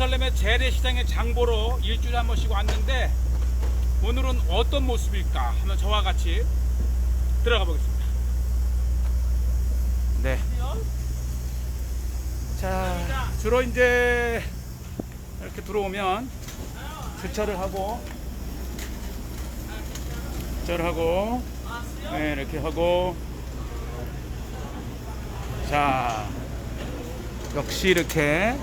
예루살렘의 재래시장에 장보러 일주일에 한 번씩 왔는데 오늘은 어떤 모습일까 한번 저와 같이 들어가 보겠습니다. 네. 자, 주로 이제 이렇게 들어오면 주차를 하고 주차를 하고 네, 이렇게 하고 자 역시 이렇게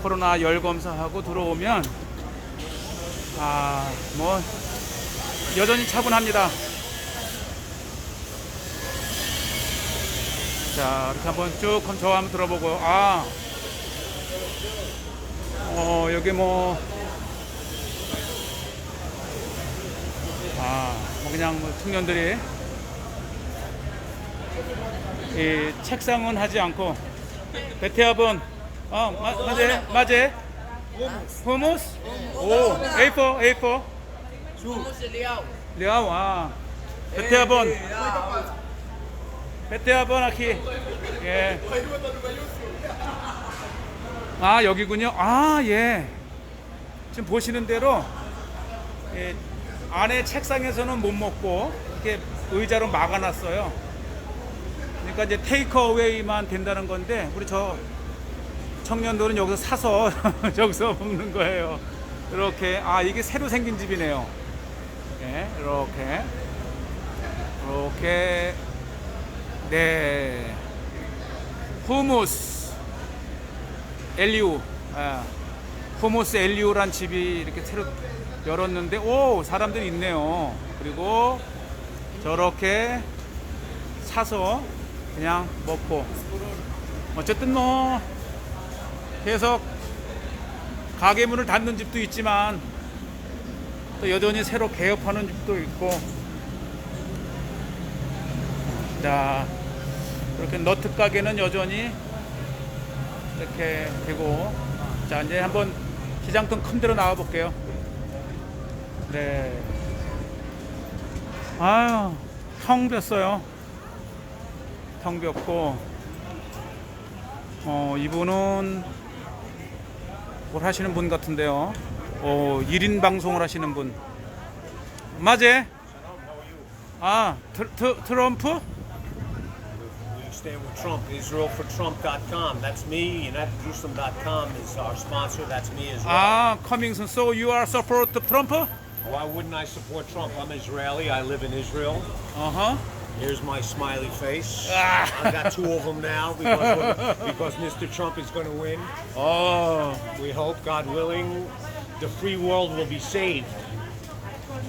코로나 열 검사하고 들어오면 아 뭐 여전히 차분합니다. 자 이렇게 한번 쭉 한번 저 한번 들어보고 아 어, 여기 뭐, 아, 뭐 그냥 뭐 청년들이 이 책상은 하지 않고 베테아본, 어, 마, 맞아, 맞아. 후무스? 오, A4, A4. 리아우, 아. 베테아본. 베테아본 아키. 예. 아 여기군요. 아 예. 지금 보시는 대로 예, 안에 책상에서는 못 먹고 이렇게 의자로 막아놨어요. 그러니까 이제 테이크어웨이만 된다는 건데 우리 저 청년들은 여기서 사서 저기서 먹는 거예요. 이렇게 아 이게 새로 생긴 집이네요. 예, 이렇게. 이렇게. 네. 후무스. 엘리우. 아, 호모스 엘리우란 집이 이렇게 새로 열었는데 오 사람들이 있네요. 그리고 저렇게 사서 그냥 먹고. 어쨌든 뭐 계속 가게 문을 닫는 집도 있지만 또 여전히 새로 개업하는 집도 있고. 자 이렇게 너트 가게는 여전히 이렇게 되고. 자 이제 한번 기장통 큰 데로 나와 볼게요. 네. 아유 텅 볐어요. 텅 볐고. 어 이분은 뭘 하시는 분 같은데요 어 1인 방송을 하시는 분 맞아 아 트, 트, 트럼프 stand with Trump. IsraelforTrump.com. That's me, and Jerusalem.com is our sponsor. That's me as well. 아 커밍슨 so you are support Trump Why wouldn't I support Trump? I'm Israeli. I live in Israel. 어허 Here's my smiley face. Ah. I've got two of them now because, because Mr. Trump is going to win. 어 We hope, God willing, the free world will be saved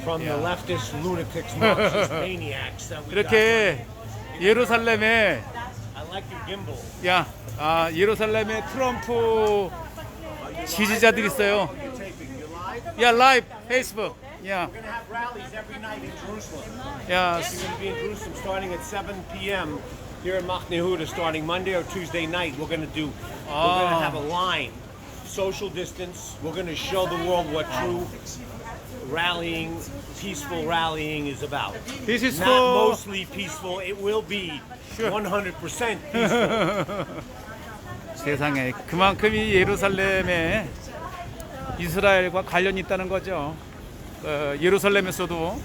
from the Yeah. leftist lunatics, Marxist maniacs that we 이렇게 예루살렘에 got. I like your gimbal. 야, 아, 예루살렘에 트럼프 지지자들 있어요. You're taping. You live? 야, 라이브 페이스북. 야, We're going to have rallies every night in Jerusalem. 야, We're going to be in Jerusalem starting at 7 p.m. here in Mach Yehuda, starting Monday or Tuesday night. We're going to do. We're going to have a line, social distance. We're going to show the world what true rallying, peaceful rallying is about. this is Not for mostly peaceful. It will be Sure. 100% peaceful. 세상에 그만큼 이 예루살렘에 이스라엘과 관련이 있다는 거죠. 어, 예루살렘에서도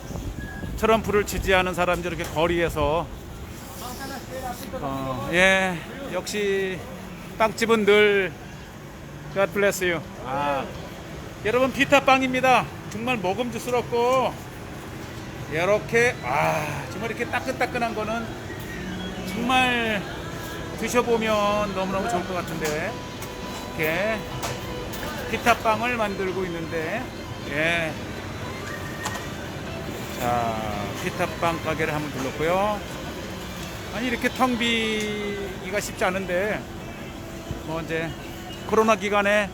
트럼프를 지지하는 사람들 이렇게 거리에서 어, 예 역시 빵집은 늘 God bless you. 아, 여러분 피타빵입니다. 정말 먹음직스럽고 이렇게 아 정말 이렇게 따끈따끈한 거는 정말 드셔보면 너무너무 좋을 것 같은데 이렇게 피타빵을 만들고 있는데 예. 자 피타빵 가게를 한번 둘렀고요 아니 이렇게 텅 비기가 쉽지 않은데 뭐 이제 코로나 기간에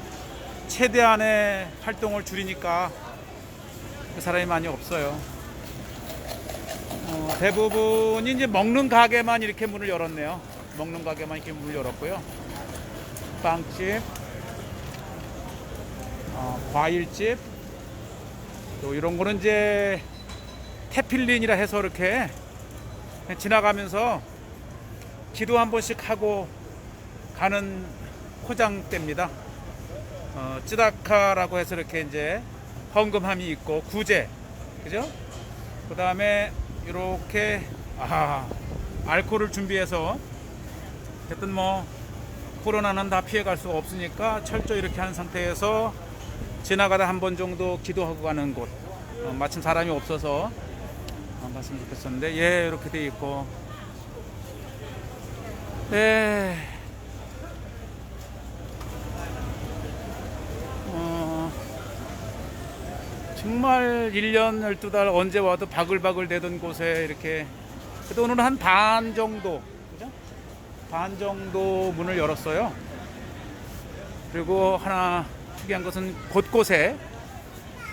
최대한의 활동을 줄이니까 그 사람이 많이 없어요 어, 대부분이 이제 먹는 가게만 이렇게 문을 열었네요. 먹는 가게만 이렇게 문을 열었고요. 빵집, 어, 과일집, 또 이런 거는 이제 테필린이라 해서 이렇게 지나가면서 기도 한 번씩 하고 가는 포장대입니다. 어, 찌다카라고 해서 이렇게 이제 헌금함이 있고 구제, 그죠? 그 다음에 이렇게 아 알코올을 준비해서 어쨌든 뭐 코로나는 다 피해갈 수가 없으니까 철저 이렇게 한 상태에서 지나가다 한 번 정도 기도하고 가는 곳. 어, 마침 사람이 없어서 안 봤으면 좋겠었는데 예 이렇게 돼 있고 예. 어, 정말 1년 12달 언제 와도 바글바글 되던 곳에 이렇게 그래도 오늘은 한 반 정도 그죠? 반 정도 문을 열었어요. 그리고 하나 특이한 것은 곳곳에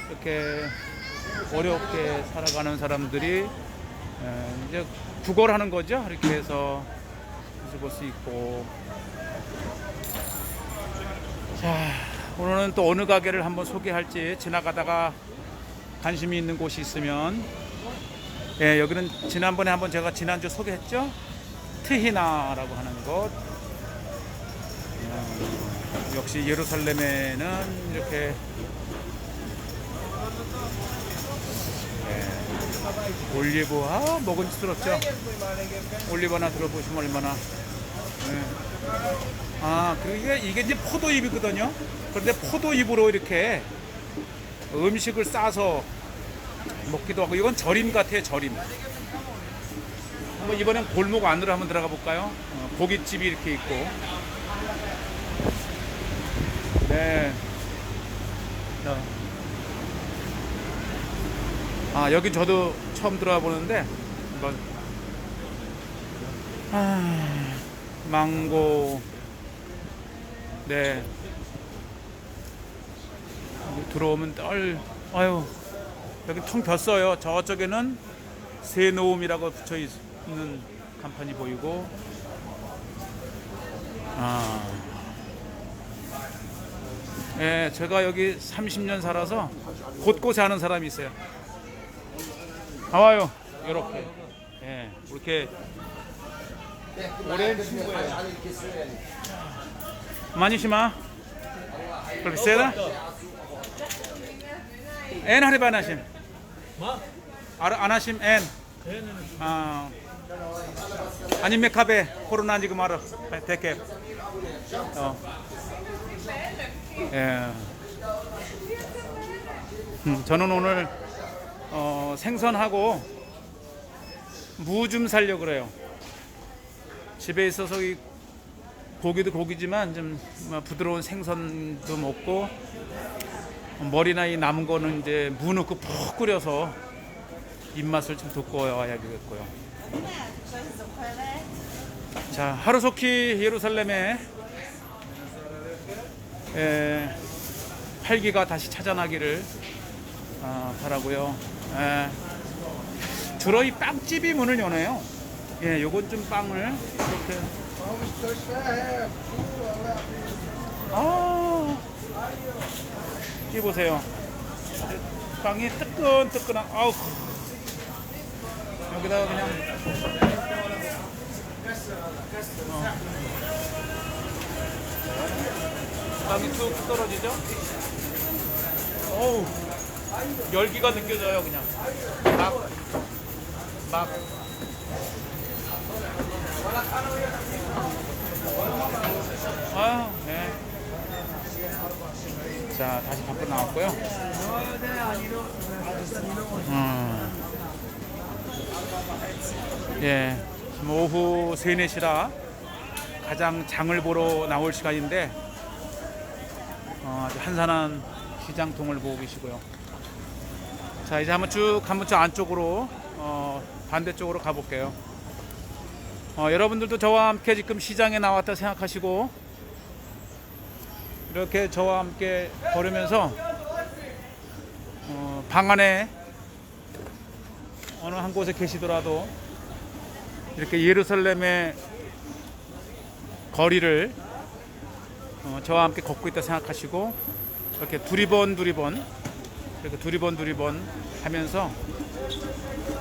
이렇게 어렵게 살아가는 사람들이 에, 이제 구걸 하는 거죠. 이렇게 해서 볼 수 있고. 자, 오늘은 또 어느 가게를 한번 소개할지 지나가다가 관심이 있는 곳이 있으면 예, 여기는 지난번에 한번 제가 지난주 소개했죠. 트히나라고 하는 곳. 음, 역시 예루살렘에는 이렇게 올리브 아 먹은지스럽죠. 올리브 하나 들어보시면 얼마나. 예. 아 그리고 이게, 이게 이제 포도잎이거든요. 그런데 포도잎으로 이렇게 음식을 싸서 먹기도 하고 이건 절임 같아요 절임. 한번 이번엔 골목 안으로 한번 들어가 볼까요? 어, 고깃집이 이렇게 있고. 네. 자. 아 여기 저도 처음 들어와 보는데 한번. 아, 망고. 네. 들어오면 떨 아유 여기 텅 폈어요. 저쪽에는 새노음이라고 붙여 있는 간판이 보이고. 아. 예, 제가 여기 30년 살아서 곳곳에 아는 사람이 있어요. 나와요. 이렇게. 예, 이렇게 오랜 친구예요. 많이 심아? 그렇게 세다? 엔 하리 바 나심. 아, 아나심 엔. 아. 아니 메카베 코로나 지금 알아. 대캡. 어. 예. 음, 저는 오늘 어, 생선하고 무 좀 살려 그래요. 집에 있어서 이 고기도 고기지만 좀뭐 부드러운 생선도 먹고 머리나 이 남은 거는 이제 무 넣고 푹 끓여서 입맛을 좀 돋궈야겠고요. 자 하루속히 예루살렘에 에, 활기가 다시 찾아나기를 아, 바라고요. 에, 주로 이 빵집이 문을 여네요. 예, 요건 좀 빵을 이렇게. 아, 이 보세요. 빵이 뜨끈뜨끈한. 아우. 여기다가 그냥. 어. 빵이 툭 떨어지죠? 어우, 열기가 느껴져요, 그냥. 막, 막. 아유, 네. 자, 다시 밖으로 나왔고요. 음. 예, 지금 오후 3, 4시라 가장 장을 보러 나올 시간인데 어, 아주 한산한 시장통을 보고 계시고요. 자 이제 한번 쭉 한번 저 안쪽으로 어, 반대쪽으로 가볼게요. 어, 여러분들도 저와 함께 지금 시장에 나왔다 생각하시고 이렇게 저와 함께 걸으면서 어, 방 안에 어느 한 곳에 계시더라도 이렇게 예루살렘의 거리를 어, 저와 함께 걷고 있다 생각하시고 이렇게 두리번 두리번 이렇게 두리번 두리번 하면서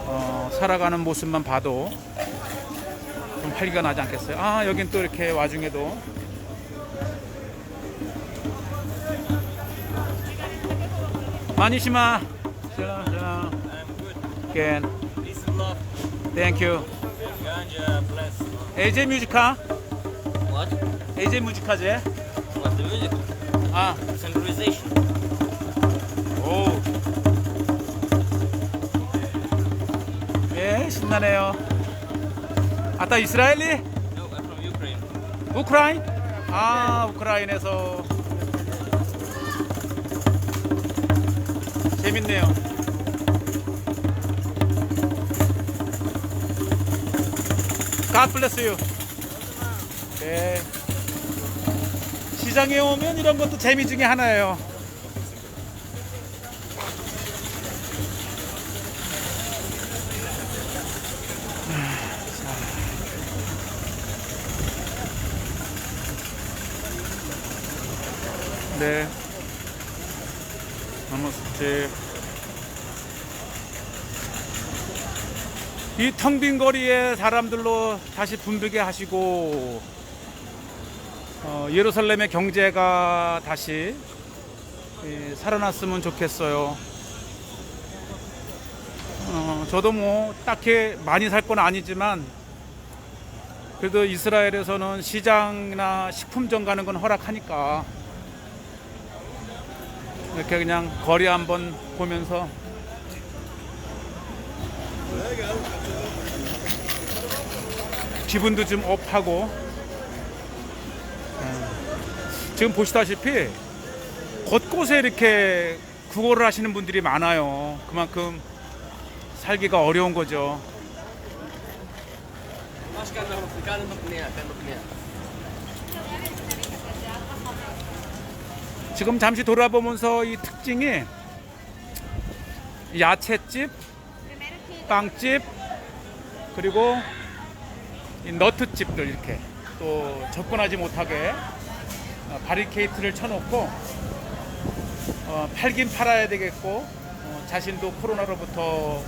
어, 살아가는 모습만 봐도 좀 활기가 나지 않겠어요? 아 여긴 또 이렇게 와중에도 마니시마. 땡큐. Ganja, bless. 에이제 뮤지카. What? 에이제 뮤지카제. What the music? 아, Synchronization. 오. 예, 신나네요. 아따 이스라엘리? No. 우크라인? 아, 우크라인에서 재밌네요. You. 네. 시장에 오면 이런 것도 재미 중에 하나예요. 네. 나머스테. 이 텅 빈 거리에 사람들로 다시 붐비게 하시고 어, 예루살렘의 경제가 다시 예, 살아났으면 좋겠어요. 어, 저도 뭐 딱히 많이 살 건 아니지만 그래도 이스라엘에서는 시장이나 식품점 가는 건 허락하니까 이렇게 그냥 거리 한번 보면서 기분도 좀 업하고 예. 지금 보시다시피 곳곳에 이렇게 구걸을 하시는 분들이 많아요. 그만큼 살기가 어려운 거죠. 지금 잠시 돌아보면서 이 특징이 야채집, 빵집, 그리고 이 너트집들 이렇게 또 접근하지 못하게 어, 바리케이트를 쳐놓고 어, 팔긴 팔아야 되겠고 어, 자신도 코로나로부터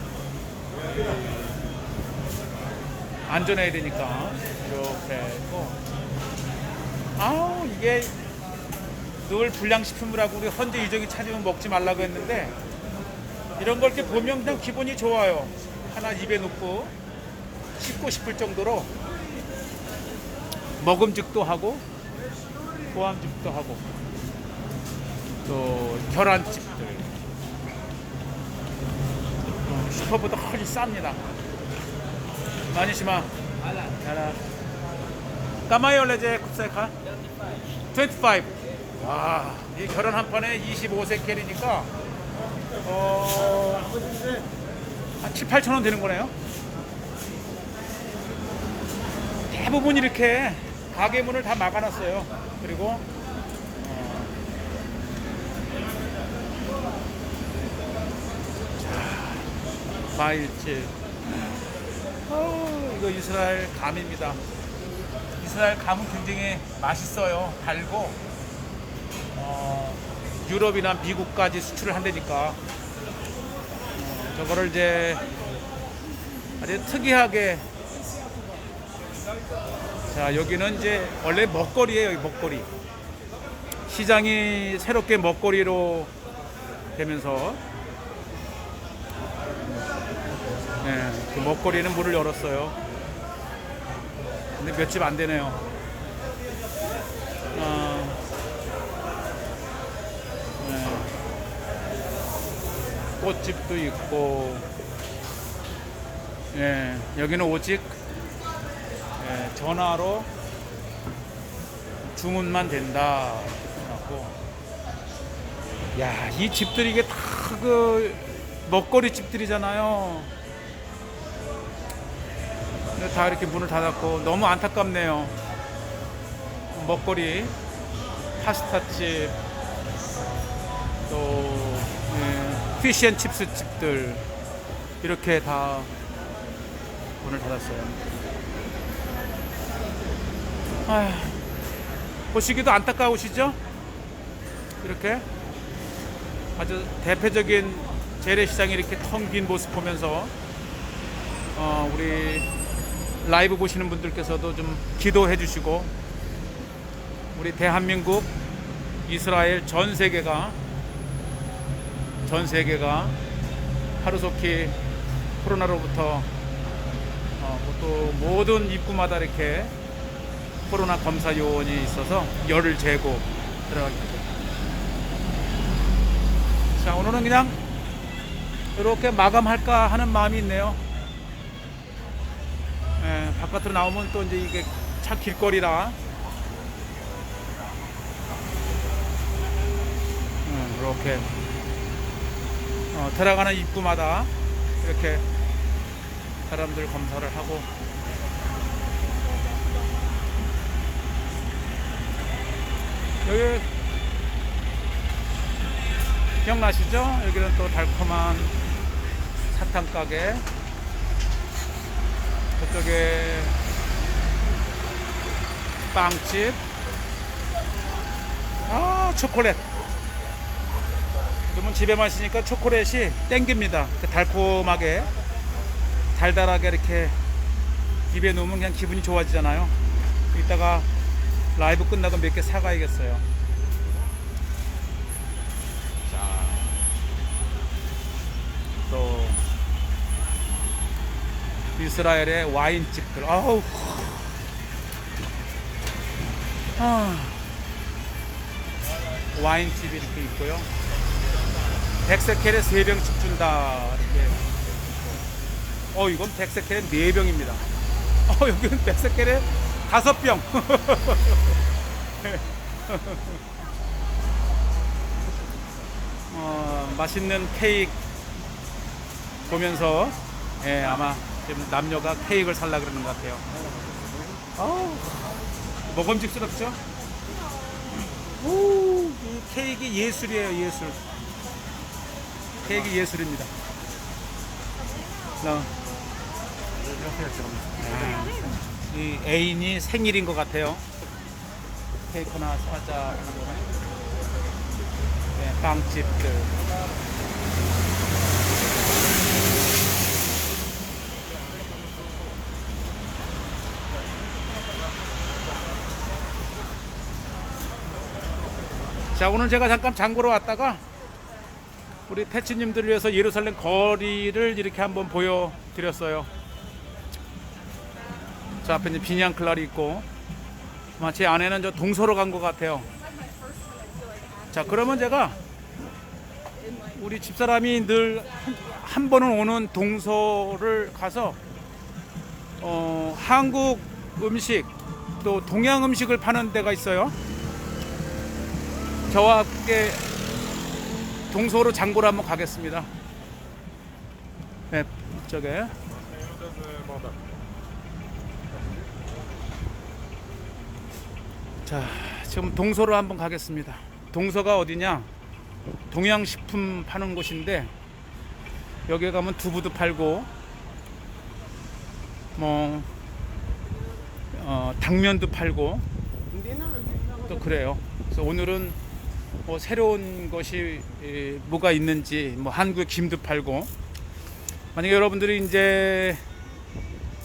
안전해야 되니까 이렇게 했고 아우 이게 늘 불량식품을 하고 우리 헌재 이정이 찾으면 먹지 말라고 했는데 이런 걸 이렇게 보면 그냥 기분이 좋아요. 하나 입에 넣고 씹고 싶을 정도로 먹음직도 하고 보암직도 하고 또 계란집들. 어, 슈퍼보다 훨씬 쌉니다. 마니시마 하나 까마이 올레제 쿱사이카 25 와, 이 결혼 한 판에 25세켈이니까 어, 한 7, 8천 원 되는 거네요. 대부분 이렇게 가게 문을 다 막아놨어요. 그리고 과일집. 어, 이거 이스라엘 감입니다. 이스라엘 감은 굉장히 맛있어요. 달고 어, 유럽이나 미국까지 수출을 한다니까 어, 저거를 이제 아주 특이하게 자 여기는 이제 원래 먹거리예요 여기 먹거리. 시장이 새롭게 먹거리로 되면서. 네, 그 먹거리는 문을 열었어요. 근데 몇 집 안 되네요. 어, 네. 꽃집도 있고. 예, 여기는 오직 예, 전화로 주문만 된다 하고 야, 이 집들이 이게 다 그 먹거리 집들이잖아요. 근데 다 이렇게 문을 닫았고 너무 안타깝네요. 먹거리 파스타집 또 예, 피시앤칩스 집들 이렇게 다 문을 닫았어요. 보시기도 안타까우시죠? 이렇게 아주 대표적인 재래시장이 이렇게 텅 빈 모습 보면서 어, 우리 라이브 보시는 분들께서도 좀 기도해 주시고 우리 대한민국 이스라엘 전 세계가 전 세계가 하루속히 코로나로부터 어, 또 모든 입구마다 이렇게 코로나 검사 요원이 있어서 열을 재고 들어가게 됩니다. 자 오늘은 그냥 이렇게 마감할까 하는 마음이 있네요. 예, 바깥으로 나오면 또 이제 이게 차 길거리라 음, 이렇게 어, 들어가는 입구마다 이렇게 사람들 검사를 하고 여기 기억나시죠? 여기는 또 달콤한 사탕 가게. 저쪽에 빵집. 아 초콜릿. 그러면 집에 마시니까 초콜릿이 땡깁니다. 그 달콤하게 달달하게 이렇게 입에 넣으면 그냥 기분이 좋아지잖아요. 이따가 라이브 끝나고 몇 개 사가야겠어요. 또 이스라엘의 와인집들. 아우 아, 와인집이 이렇게 있고요. 백세켈에 세 병씩 준다. 이렇게. 어 이건 백세켈에 네 병입니다. 어 여기는 백세켈에 다섯 병 어, 맛있는 케이크 보면서 예, 아마 지금 남녀가 케이크를 살라 그러는 것 같아요. 아우, 먹음직스럽죠? 오, 이 케이크 예술이에요, 예술. 케이크 예술입니다. 나, 아, 이 애인이 생일인 것 같아요. 케이크나 사자, 네, 빵집들. 자 오늘 제가 잠깐 장보러 왔다가 우리 패치님들을 위해서 예루살렘 거리를 이렇게 한번 보여드렸어요. 저 앞에 이제 비냥 클날이 있고 아마 제 아내는 저 동서로 간 것 같아요. 자 그러면 제가 우리 집사람이 늘 한 번은 오는 동서를 가서 어, 한국 음식 또 동양 음식을 파는 데가 있어요. 저와 함께 동서로 장보러 한번 가겠습니다. 네, 이쪽 자, 지금 동서로 한번 가겠습니다. 동서가 어디냐? 동양식품 파는 곳인데 여기 가면 두부도 팔고 뭐 어, 당면도 팔고 또 그래요. 그래서 오늘은 뭐 새로운 것이 에, 뭐가 있는지 뭐 한국 김도 팔고 만약에 여러분들이 이제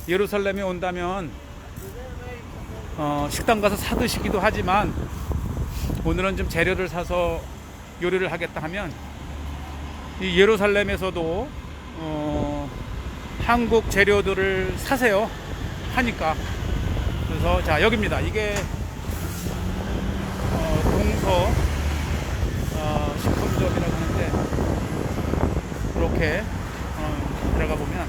예루살렘에 온다면 어, 식당 가서 사 드시기도 하지만 오늘은 좀 재료를 사서 요리를 하겠다 하면 이 예루살렘에서도 어, 한국 재료들을 사세요 하니까 그래서 자 여기입니다 이게 어, 동서 어, 식품점이라고 하는데 이렇게 어, 들어가 보면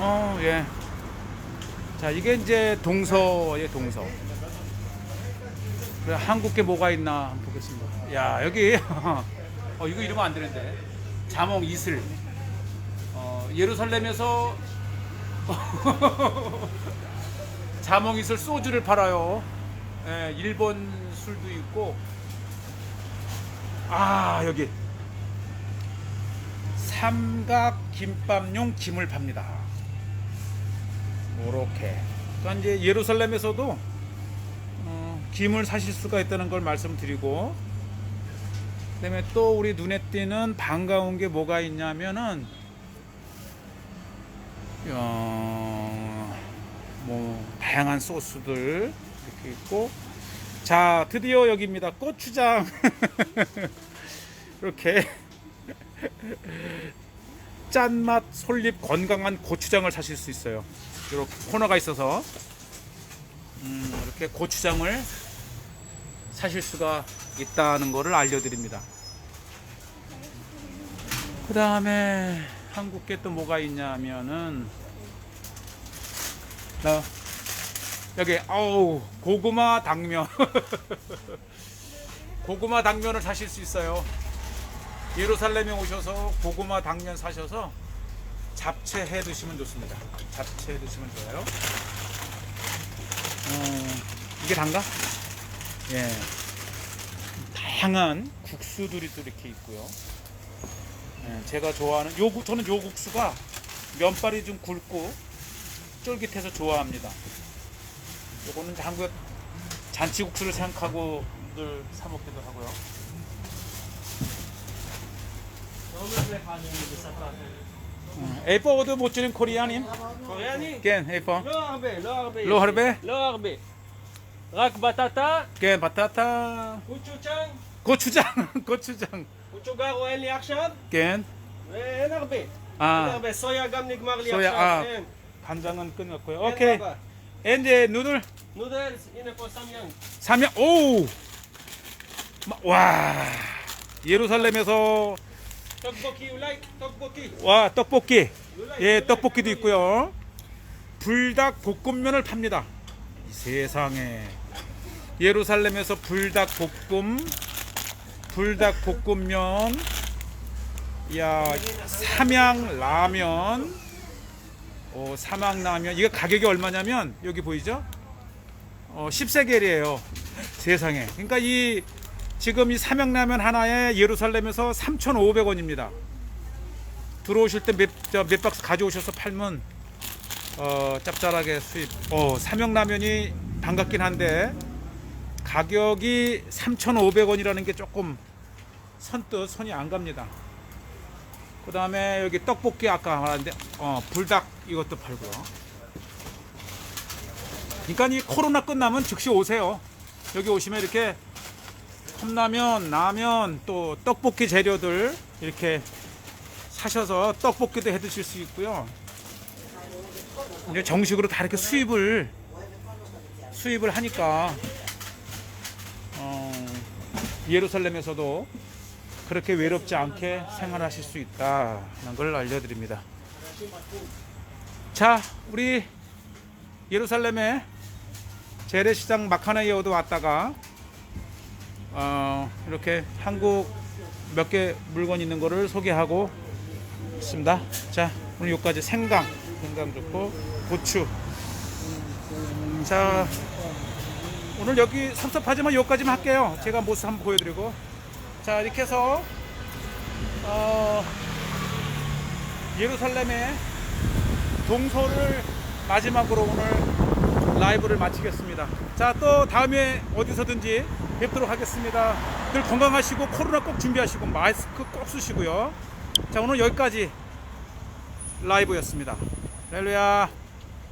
어 예. 자 이게 이제 동서의 동서. 그래 한국 게 뭐가 있나 한번 보겠습니다. 야 여기 어 이거 이러면 안 되는데 자몽 이슬. 어, 예루살렘에서 자몽 이슬 소주를 팔아요. 예, 일본 술도 있고. 아 여기 삼각 김밥용 김을 팝니다. 이렇게. 그러니까 이제 예루살렘에서도 어, 김을 사실 수가 있다는 걸 말씀드리고, 그다음에 또 우리 눈에 띄는 반가운 게 뭐가 있냐면은 어, 뭐 다양한 소스들 이렇게 있고, 자 드디어 여기입니다. 고추장. 이렇게 짠맛 솔잎 건강한 고추장을 사실 수 있어요. 이렇게 코너가 있어서 음, 이렇게 고추장을 사실 수가 있다는 것을 알려드립니다. 그 다음에 한국계 또 뭐가 있냐면은 나 여기 아우 고구마 당면 고구마 당면을 사실 수 있어요. 예루살렘에 오셔서 고구마 당면 사셔서 잡채 해 드시면 좋습니다. 잡채 해 드시면 좋아요. 어, 이게 단가? 예. 다양한 국수들이 또 이렇게 있고요. 예, 제가 좋아하는 요 국- 저는 요 국수가 면발이 좀 굵고 쫄깃해서 좋아합니다. 요거는 한국의 잔치국수를 생각하고 늘 사 먹기도 하고요. איפה עוד מוצרים קוריאנים? קוריאני? כן, איפה? לא הרבה, לא הרבה. לא הרבה? לא הרבה. רק בטטה, כן, בטטה, קוצ'וצ'אנג, 고추장, 고추장. קוצ'וגרו אין לי עכשיו, כן. ואין הרבה. אין 아, הרבה. סויה גם נגמר לי סויה, עכשיו, אה. אין. 간장은 끝났고요. אין 오케이. רבה. 이제 누들 נודלס, הנה פה סמיאן. 사면 오! 마- 와. 예루살렘에서 떡볶이 you like? 떡볶이. 와 떡볶이. 예 떡볶이도 있고요. 불닭 볶음면을 팝니다. 세상에 예루살렘에서 불닭 볶음, 불닭 볶음면, 야 삼양 라면, 오 삼양 라면. 이거 가격이 얼마냐면 여기 보이죠? 어 10세겔이에요. 세상에. 그러니까 이 지금 이 삼양라면 하나에 예루살렘에서 3,500원입니다. 들어오실 때 몇 몇 박스 가져오셔서 팔면 어, 짭짤하게 수입. 어, 삼양라면이 반갑긴 한데 가격이 3,500원이라는 게 조금 선뜻 손이 안 갑니다. 그 다음에 여기 떡볶이 아까 말했는데 어, 불닭 이것도 팔고요. 그러니까 이 코로나 끝나면 즉시 오세요. 여기 오시면 이렇게 컵라면, 라면, 또 떡볶이 재료들 이렇게 사셔서 떡볶이도 해 드실 수 있고요. 이제 정식으로 다 이렇게 수입을 수입을 하니까 어, 예루살렘에서도 그렇게 외롭지 않게 생활하실 수 있다는 걸 알려드립니다. 자, 우리 예루살렘에 재래시장 마카나이어도 왔다가 어, 이렇게 한국 몇 개 물건 있는 거를 소개하고 있습니다. 자, 오늘 여기까지 생강, 생강 좋고 고추. 자, 오늘 여기 섭섭하지만 여기까지만 할게요. 제가 모습 한번 보여드리고. 자, 이렇게 해서 어, 예루살렘의 동서를 마지막으로 오늘 라이브를 마치겠습니다. 자, 또 다음에 어디서든지 뵙도록 하겠습니다. 늘 건강하시고 코로나 꼭 준비하시고 마스크 꼭 쓰시고요. 자, 오늘 여기까지 라이브였습니다. 렐루야.